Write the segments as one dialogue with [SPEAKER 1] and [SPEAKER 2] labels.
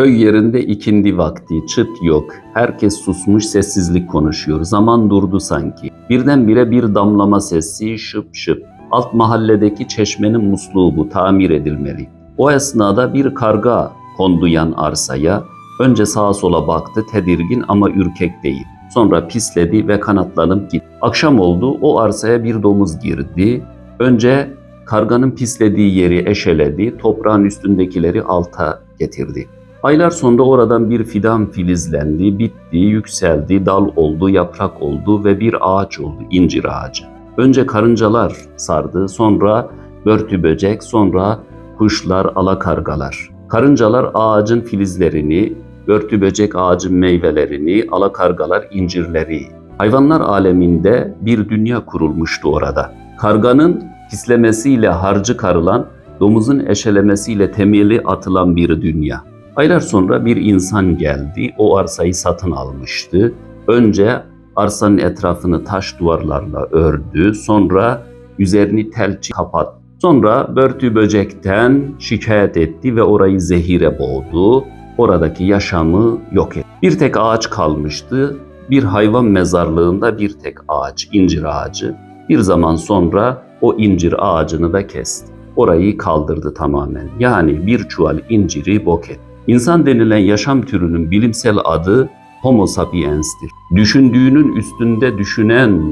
[SPEAKER 1] Köy yerinde ikindi vakti, çıt yok. Herkes susmuş, sessizlik konuşuyor. Zaman durdu sanki. Birdenbire bir damlama sesi şıp şıp. Alt mahalledeki çeşmenin musluğu bu, tamir edilmeli. O esnada bir karga kondu yan arsaya. Önce sağa sola baktı, tedirgin ama ürkek değil. Sonra pisledi ve kanatlanıp gitti. Akşam oldu, o arsaya bir domuz girdi. Önce karganın pislediği yeri eşeledi, toprağın üstündekileri alta getirdi. Aylar sonra oradan bir fidan filizlendi, bitti, yükseldi, dal oldu, yaprak oldu ve bir ağaç oldu, incir ağacı. Önce karıncalar sardı, sonra börtü böcek, sonra kuşlar, alakargalar. Karıncalar ağacın filizlerini, börtü böcek ağacın meyvelerini, alakargalar incirleri. Hayvanlar aleminde bir dünya kurulmuştu orada. Karganın pislemesiyle harcı karılan, domuzun eşelemesiyle temeli atılan bir dünya. Aylar sonra bir insan geldi, o arsayı satın almıştı. Önce arsanın etrafını taş duvarlarla ördü, sonra üzerini telçi kapattı. Sonra börtü böcekten şikayet etti ve orayı zehire boğdu. Oradaki yaşamı yok etti. Bir tek ağaç kalmıştı. Bir hayvan mezarlığında bir tek ağaç, incir ağacı. Bir zaman sonra o incir ağacını da kesti. Orayı kaldırdı tamamen. Yani bir çuval inciri bok etti. İnsan denilen yaşam türünün bilimsel adı Homo sapiens'tir. Düşündüğünün üstünde düşünen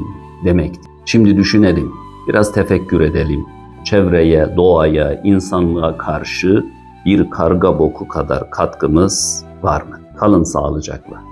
[SPEAKER 1] demektir. Şimdi düşünelim, biraz tefekkür edelim. Çevreye, doğaya, insanlığa karşı bir karga boku kadar katkımız var mı? Kalın sağlıcakla.